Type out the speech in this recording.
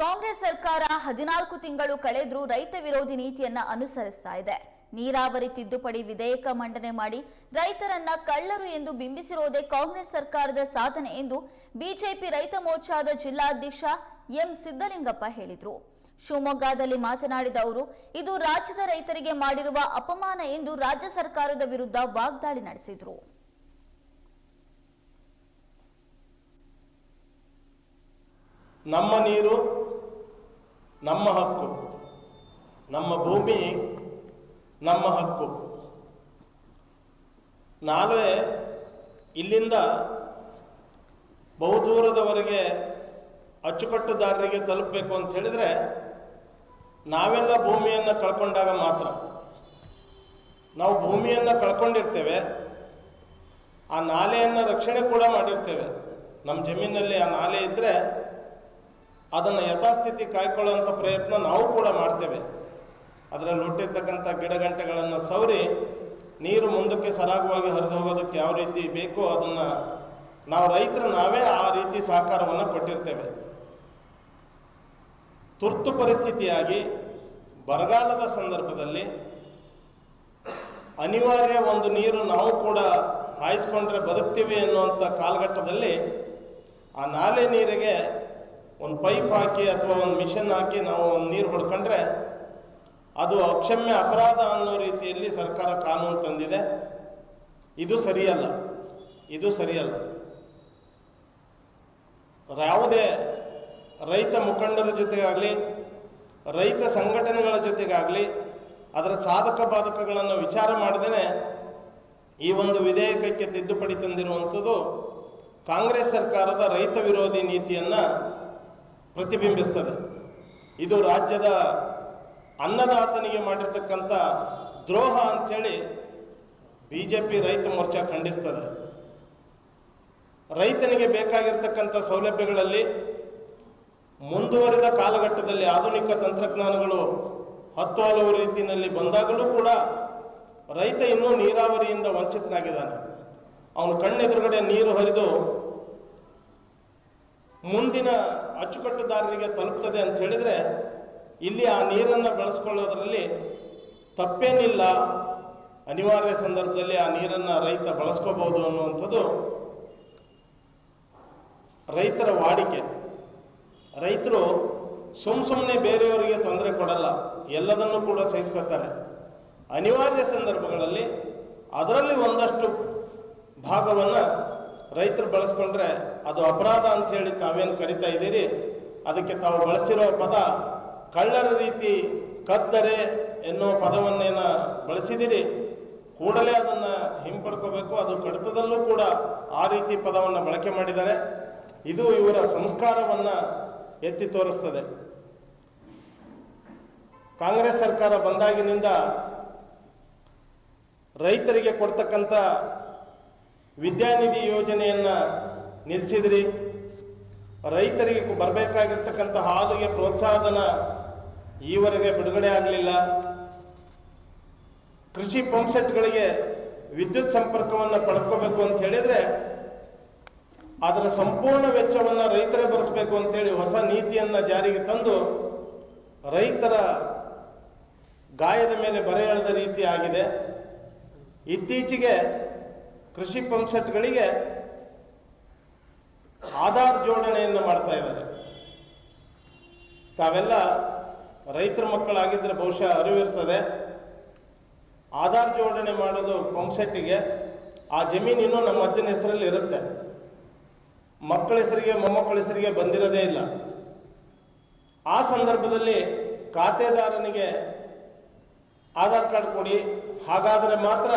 ಕಾಂಗ್ರೆಸ್ ಸರ್ಕಾರ ಹದಿನಾಲ್ಕು ತಿಂಗಳು ಕಳೆದರೂ ರೈತ ವಿರೋಧಿ ನೀತಿಯನ್ನ ಅನುಸರಿಸ್ತಾ ಇದೆ. ನೀರಾವರಿ ತಿದ್ದುಪಡಿ ವಿಧೇಯಕ ಮಂಡನೆ ಮಾಡಿ ರೈತರನ್ನ ಕಳ್ಳರು ಎಂದು ಬಿಂಬಿಸಿರೋದೇ ಕಾಂಗ್ರೆಸ್ ಸರ್ಕಾರದ ಸಾಧನೆ ಎಂದು ಬಿಜೆಪಿ ರೈತ ಮೋರ್ಚಾದ ಜಿಲ್ಲಾಧ್ಯಕ್ಷ ಎಂ ಸಿದ್ದಲಿಂಗಪ್ಪ ಹೇಳಿದರು. ಶಿವಮೊಗ್ಗದಲ್ಲಿ ಮಾತನಾಡಿದ ಅವರು, ಇದು ರಾಜ್ಯದ ರೈತರಿಗೆ ಮಾಡಿರುವ ಅಪಮಾನ ಎಂದು ರಾಜ್ಯ ಸರ್ಕಾರದ ವಿರುದ್ಧ ವಾಗ್ದಾಳಿ ನಡೆಸಿದರು. ನಮ್ಮ ನೀರು ನಮ್ಮ ಹಕ್ಕು. ನಮ್ಮ ಭೂಮಿ ನಮ್ಮ ಹಕ್ಕು. ನಾವೇ ಇಲ್ಲಿಂದ ಬಹುದೂರದವರೆಗೆ ಅಚ್ಚುಕಟ್ಟುದಾರರಿಗೆ ತಲುಪಬೇಕು ಅಂತ ಹೇಳಿದರೆ ನಾವೆಲ್ಲ ಭೂಮಿಯನ್ನು ಕಳ್ಕೊಂಡಾಗ ಮಾತ್ರ. ನಾವು ಭೂಮಿಯನ್ನು ಕಳ್ಕೊಂಡಿರ್ತೇವೆ. ಆ ನಾಲೆಯನ್ನು ರಕ್ಷಣೆ ಕೂಡ ಮಾಡಿರ್ತೇವೆ. ನಮ್ಮ ಜಮೀನಲ್ಲಿ ಆ ನಾಲೆ ಇದ್ದರೆ ಅದನ್ನು ಯಥಾಸ್ಥಿತಿ ಕಾಯ್ಕೊಳ್ಳುವಂಥ ಪ್ರಯತ್ನ ನಾವು ಕೂಡ ಮಾಡ್ತೇವೆ. ಅದರಲ್ಲಿ ಹುಟ್ಟಿರ್ತಕ್ಕಂಥ ಗಿಡಗಂಟೆಗಳನ್ನು ಸವರಿ, ನೀರು ಮುಂದಕ್ಕೆ ಸರಾಗವಾಗಿ ಹರಿದು ಹೋಗೋದಕ್ಕೆ ಯಾವ ರೀತಿ ಬೇಕೋ ಅದನ್ನು ನಾವು ರೈತರು ನಾವೇ ಆ ರೀತಿ ಸಹಕಾರವನ್ನು ಕೊಟ್ಟಿರ್ತೇವೆ. ತುರ್ತು ಪರಿಸ್ಥಿತಿಯಾಗಿ ಬರಗಾಲದ ಸಂದರ್ಭದಲ್ಲಿ ಅನಿವಾರ್ಯ ಒಂದು ನೀರು ನಾವು ಕೂಡ ಹಾಯಿಸ್ಕೊಂಡ್ರೆ ಬದುಕ್ತೀವಿ ಅನ್ನುವಂಥ ಕಾಲಘಟ್ಟದಲ್ಲಿ ಆ ನಾಲೆ ನೀರಿಗೆ ಒಂದು ಪೈಪ್ ಹಾಕಿ ಅಥವಾ ಒಂದು ಮಿಷನ್ ಹಾಕಿ ನಾವು ಒಂದು ನೀರು ಹೊಡ್ಕೊಂಡ್ರೆ ಅದು ಅಕ್ಷಮ್ಯ ಅಪರಾಧ ಅನ್ನೋ ರೀತಿಯಲ್ಲಿ ಸರ್ಕಾರ ಕಾನೂನು ತಂದಿದೆ. ಇದು ಸರಿಯಲ್ಲ. ಇದು ಸರಿಯಲ್ಲ. ಯಾವುದೇ ರೈತ ಮುಖಂಡರ ಜೊತೆಗಾಗಲಿ, ರೈತ ಸಂಘಟನೆಗಳ ಜೊತೆಗಾಗಲಿ, ಅದರ ಸಾಧಕ ಬಾಧಕಗಳನ್ನು ವಿಚಾರ ಮಾಡದೇ ಈ ಒಂದು ವಿಧೇಯಕಕ್ಕೆ ತಿದ್ದುಪಡಿ ತಂದಿರುವಂಥದ್ದು ಕಾಂಗ್ರೆಸ್ ಸರ್ಕಾರದ ರೈತ ವಿರೋಧಿ ನೀತಿಯನ್ನು ಪ್ರತಿಬಿಂಬಿಸ್ತದೆ. ಇದು ರಾಜ್ಯದ ಅನ್ನದಾತನಿಗೆ ಮಾಡಿರ್ತಕ್ಕಂಥ ದ್ರೋಹ ಅಂಥೇಳಿ ಬಿ ಜೆ ಪಿ ರೈತ ಮೋರ್ಚಾ ಖಂಡಿಸ್ತದೆ. ರೈತನಿಗೆ ಬೇಕಾಗಿರ್ತಕ್ಕಂಥ ಸೌಲಭ್ಯಗಳಲ್ಲಿ ಮುಂದುವರಿದ ಕಾಲಘಟ್ಟದಲ್ಲಿ ಆಧುನಿಕ ತಂತ್ರಜ್ಞಾನಗಳು ಹತ್ತು ಹಲವು ರೀತಿಯಲ್ಲಿ ಬಂದಾಗಲೂ ಕೂಡ ರೈತ ಇನ್ನೂ ನೀರಾವರಿಯಿಂದ ವಂಚಿತನಾಗಿದ್ದಾನೆ. ಅವನು ಕಣ್ಣೆದುರುಗಡೆ ನೀರು ಹರಿದು ಮುಂದಿನ ಅಚ್ಚುಕಟ್ಟುದಾರರಿಗೆ ತಲುಪ್ತದೆ ಅಂತ ಹೇಳಿದ್ರೆ, ಇಲ್ಲಿ ಆ ನೀರನ್ನು ಬಳಸ್ಕೊಳ್ಳೋದ್ರಲ್ಲಿ ತಪ್ಪೇನಿಲ್ಲ. ಅನಿವಾರ್ಯ ಸಂದರ್ಭದಲ್ಲಿ ಆ ನೀರನ್ನು ರೈತ ಬಳಸ್ಕೋಬಹುದು ಅನ್ನುವಂಥದ್ದು ರೈತರ ವಾಡಿಕೆ. ರೈತರು ಸುಮ್ಮ ಸುಮ್ಮನೆ ಬೇರೆಯವರಿಗೆ ತೊಂದರೆ ಕೊಡಲ್ಲ, ಎಲ್ಲದನ್ನೂ ಕೂಡ ಸಹಿಸ್ಕೊತಾರೆ ಅನಿವಾರ್ಯ ಸಂದರ್ಭಗಳಲ್ಲಿ ಅದರಲ್ಲಿ ಒಂದಷ್ಟು ಭಾಗವನ್ನು ರೈತರು ಬಳಸ್ಕೊಂಡ್ರೆ ಅದು ಅಪರಾಧ ಅಂತ ಹೇಳಿ ತಾವೇನು ಕರಿತಾ ಇದ್ದೀರಿ? ಅದಕ್ಕೆ ತಾವು ಬಳಸಿರೋ ಪದ ಕಳ್ಳರ ರೀತಿ ಕದ್ದರೆ ಎನ್ನುವ ಪದವನ್ನೇನ ಬಳಸಿದಿರಿ ಕೂಡಲೇ ಅದನ್ನು ಹಿಂಪಡ್ಕೋಬೇಕು, ಅದು ಕಡಿತದಲ್ಲೂ ಕೂಡ ಆ ರೀತಿ ಪದವನ್ನು ಬಳಕೆ ಮಾಡಿದ್ದಾರೆ. ಇದು ಇವರ ಸಂಸ್ಕಾರವನ್ನು ಎತ್ತಿ ತೋರಿಸ್ತದೆ. ಕಾಂಗ್ರೆಸ್ ಸರ್ಕಾರ ಬಂದಾಗಿನಿಂದ ರೈತರಿಗೆ ಕೊಡ್ತಕ್ಕಂಥ ವಿದ್ಯಾನಿಧಿ ಯೋಜನೆಯನ್ನು ನಿಲ್ಲಿಸಿದ್ರಿ ರೈತರಿಗೆ ಬರಬೇಕಾಗಿರ್ತಕ್ಕಂಥ ಹಾಲಿಗೆ ಪ್ರೋತ್ಸಾಹಧನ ಈವರೆಗೆ ಬಿಡುಗಡೆ ಆಗಲಿಲ್ಲ. ಕೃಷಿ ಪಂಪ್ಸೆಟ್ಗಳಿಗೆ ವಿದ್ಯುತ್ ಸಂಪರ್ಕವನ್ನು ಪಡ್ಕೋಬೇಕು ಅಂತ ಹೇಳಿದರೆ ಅದರ ಸಂಪೂರ್ಣ ವೆಚ್ಚವನ್ನು ರೈತರೇ ಬರೆಸಬೇಕು ಅಂತೇಳಿ ಹೊಸ ನೀತಿಯನ್ನು ಜಾರಿಗೆ ತಂದು ರೈತರ ಗಾಯದ ಮೇಲೆ ಬರೆ ಎಳೆದ ರೀತಿ ಆಗಿದೆ. ಇತ್ತೀಚೆಗೆ ಕೃಷಿ ಪಂಪ್ಸೆಟ್ಗಳಿಗೆ ಆಧಾರ್ ಜೋಡಣೆಯನ್ನು ಮಾಡ್ತಾ ಇದ್ದಾರೆ. ತಾವೆಲ್ಲ ರೈತರ ಮಕ್ಕಳಾಗಿದ್ದರೆ ಬಹುಶಃ ಅರಿವಿರ್ತದೆ ಆಧಾರ್ ಜೋಡಣೆ ಮಾಡೋದು ಪಂಪ್ಸೆಟ್ಟಿಗೆ ಆ ಜಮೀನಿನೂ ನಮ್ಮ ಅಜ್ಜನ ಹೆಸರಲ್ಲಿ ಇರುತ್ತೆ. ಮಕ್ಕಳ ಹೆಸರಿಗೆ, ಮೊಮ್ಮಕ್ಕಳ ಹೆಸರಿಗೆ ಬಂದಿರೋದೇ ಇಲ್ಲ. ಆ ಸಂದರ್ಭದಲ್ಲಿ ಖಾತೆದಾರನಿಗೆ ಆಧಾರ್ ಕಾರ್ಡ್ ಕೊಡಿ. ಹಾಗಾದರೆ ಮಾತ್ರ